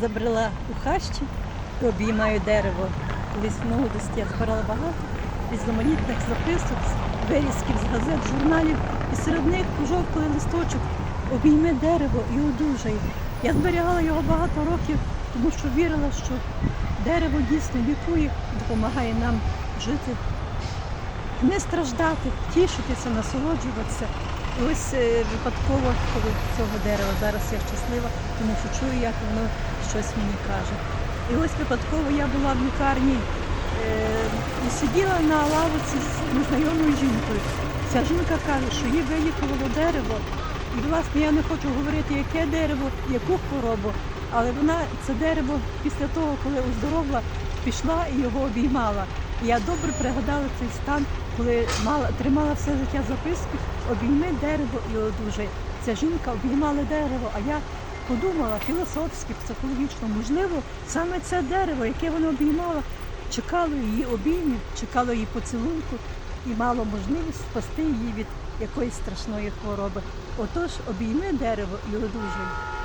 забрела у хащі і обіймаю дерево. Колись в молодості я збирала багато різноманітних записок, вирізків з газет, журналів. І серед них пожовклий листочок обійме дерево і одужай. Я зберігала його багато років, тому що вірила, що дерево дійсно лікує, допомагає нам жити, не страждати, тішитися, насолоджуватися. Ось е, випадково коли цього дерева зараз я щаслива, тому що чую, як воно щось мені каже. І ось випадково я була в лікарні е, і сиділа на лавиці з незнайомою жінкою. Ця жінка каже, що їй вилікувало дерево. І власне я не хочу говорити, яке дерево, яку хворобу, але вона це дерево після того, коли оздоровла, пішла і його обіймала. Я добре пригадала цей стан, коли мала тримала все життя записку, обійми дерево і одужай. Ця жінка обіймала дерево, а я подумала філософськи, психологічно, можливо, саме це дерево, яке вона обіймала, чекало її обіймів, чекало її поцілунку і мало можливість спасти її від якоїсь страшної хвороби. Отож, обійми дерево і одужай.